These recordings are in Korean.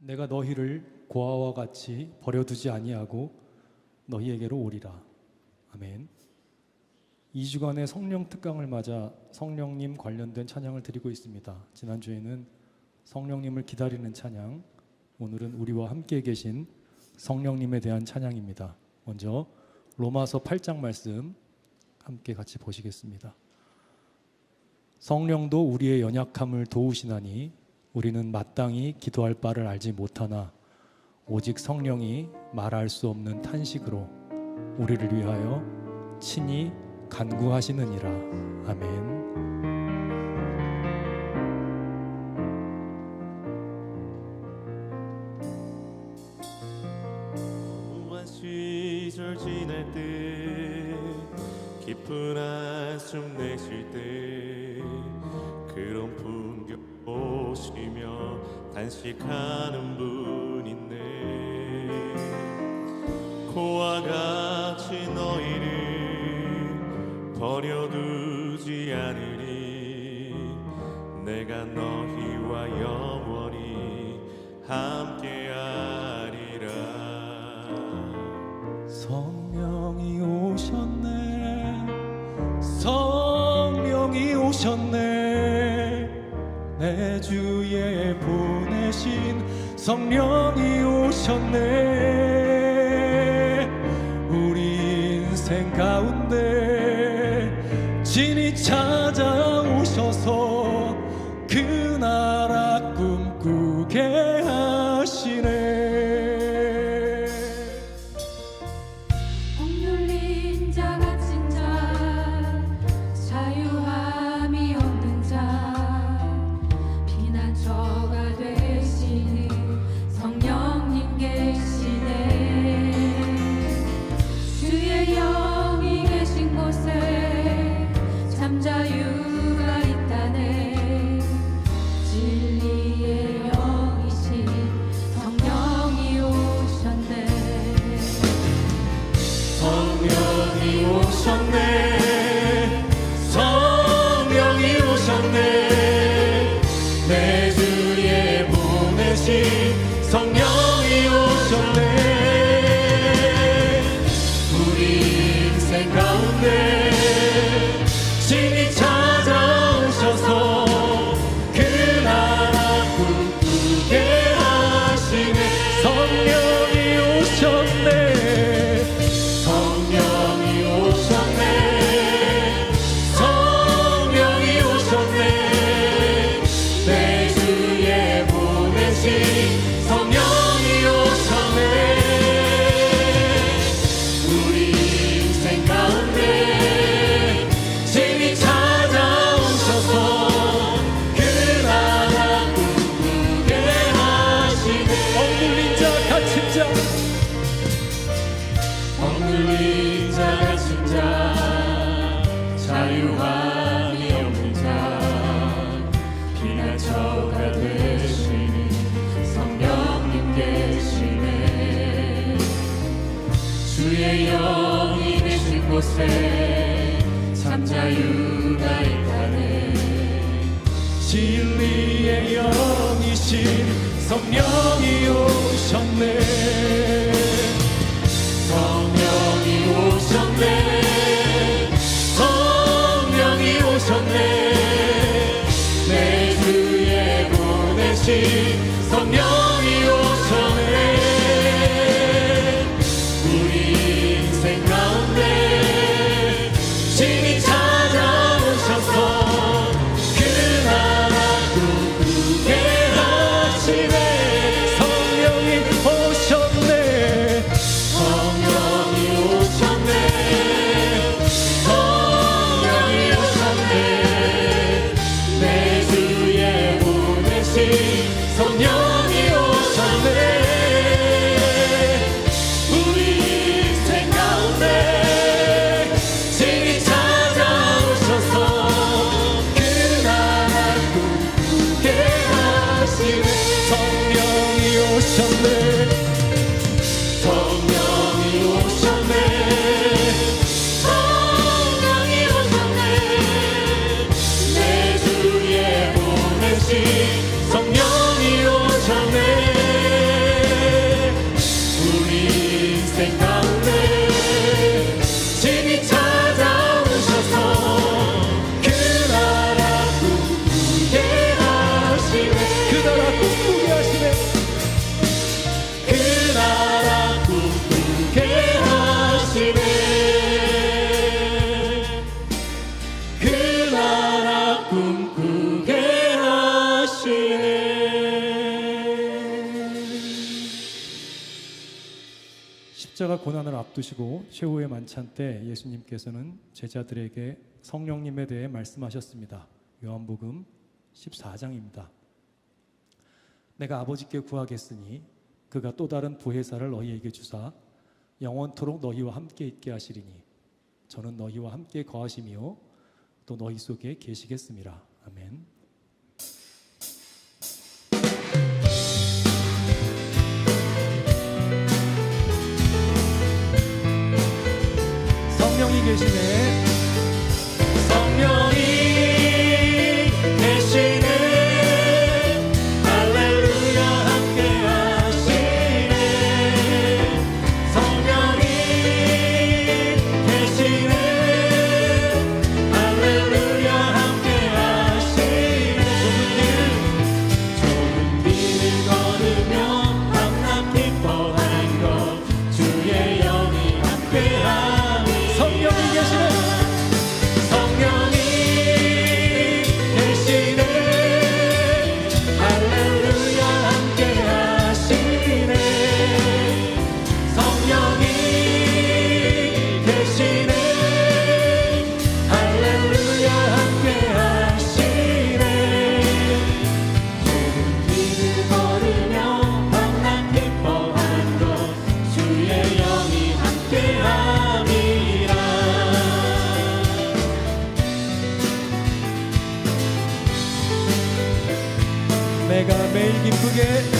내가 너희를 고아와 같이 버려두지 아니하고 너희에게로 오리라. 아멘. 2주간의 성령 특강을 맞아 성령님 관련된 찬양을 드리고 있습니다. 지난주에는 성령님을 기다리는 찬양, 오늘은 우리와 함께 계신 성령님에 대한 찬양입니다. 먼저 로마서 8장 말씀 함께 같이 보시겠습니다. 성령도 우리의 연약함을 도우시나니 우리는 마땅히 기도할 바를 알지 못하나 오직 성령이 말할 수 없는 탄식으로 우리를 위하여 친히 간구하시느니라. 아멘. 시절 지날 때 깊은 한숨 내쉴 때 그런 보시며 단식하는 분 있네 고와 같이 너희를 버려두지 않으리 내가 너희와 영원히 함께 성령이 오셨네. 우리 인생 가운데 진이 찾 계시네 주의 영이 계신 곳에 참 자유가 있다네 진리의 영이신 성령이 오셨네. 성령이 오셨네 성령이 오셨네 내 주에 보내신 십자가 고난을 앞두시고 최후의 만찬 때 예수님께서는 제자들에게 성령님에 대해 말씀하셨습니다. 요한복음 14장입니다. 내가 아버지께 구하겠으니 그가 또 다른 부회사를 너희에게 주사 영원토록 너희와 함께 있게 하시리니 저는 너희와 함께 거하시며 또 너희 속에 계시겠습니다. 아멘. 계시네. 기쁘게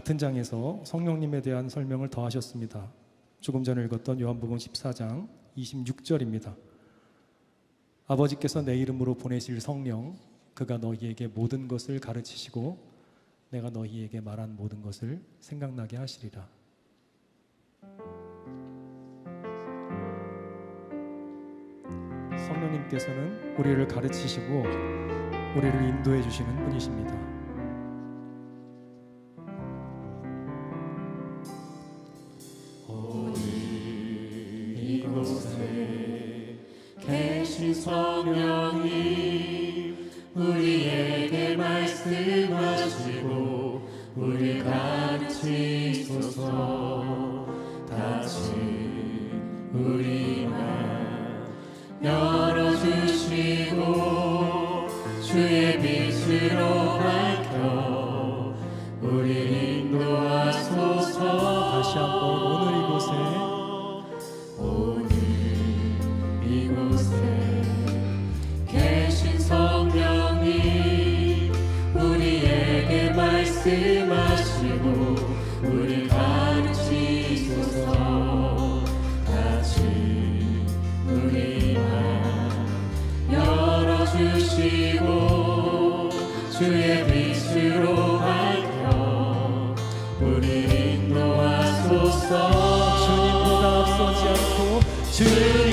같은 장에서 성령님에 대한 설명을 더 하셨습니다. 조금 전에 읽었던 요한복음 14장 26절입니다. 아버지께서 내 이름으로 보내실 성령 그가 너희에게 모든 것을 가르치시고 내가 너희에게 말한 모든 것을 생각나게 하시리라. 성령님께서는 우리를 가르치시고 우리를 인도해 주시는 분이십니다. 말씀하시고 우리 가르치소서. 다친 우리 맘 말씀하시고 우리 가르치소서. 다시 우리 맘 열어주시고 주의 빛으로 밝혀 우리 인도하소서. 주님보다 앞서지 않고 주님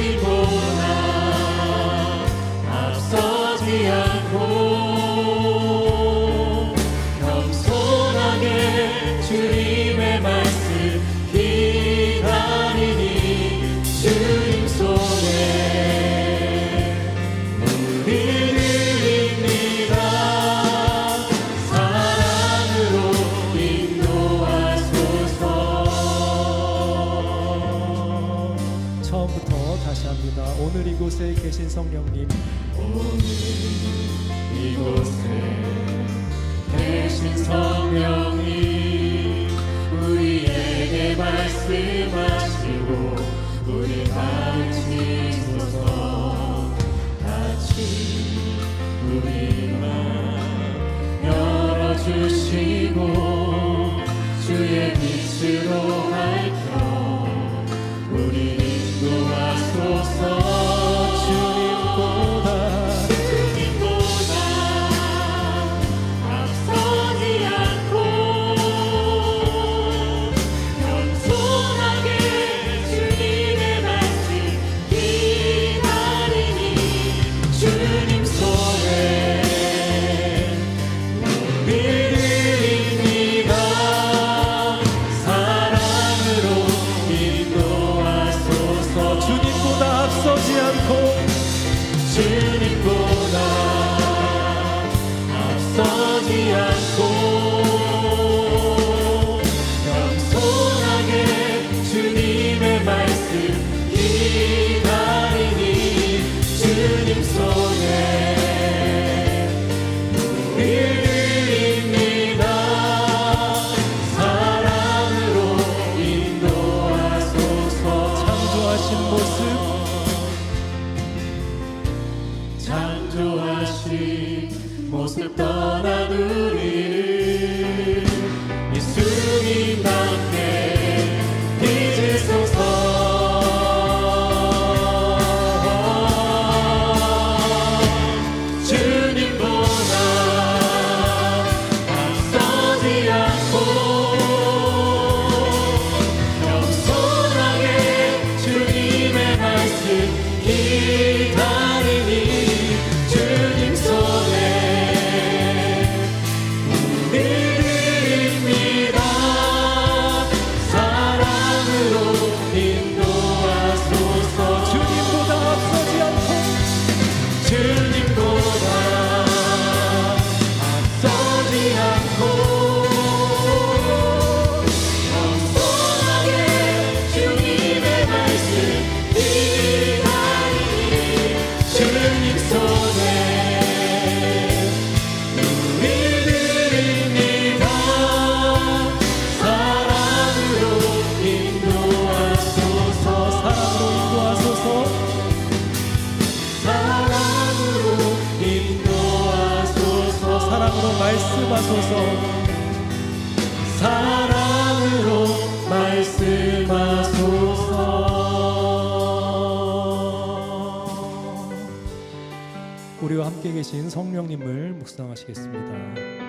성령이 우리에게 말씀하시고 우리 가르치소서 같이 우리 맘 열어주시고 주의 빛으로 밝혀 우리 인도하소서 하소서 사랑으로 말씀하소서 우리와 함께 계신 성령님을 묵상하시겠습니다.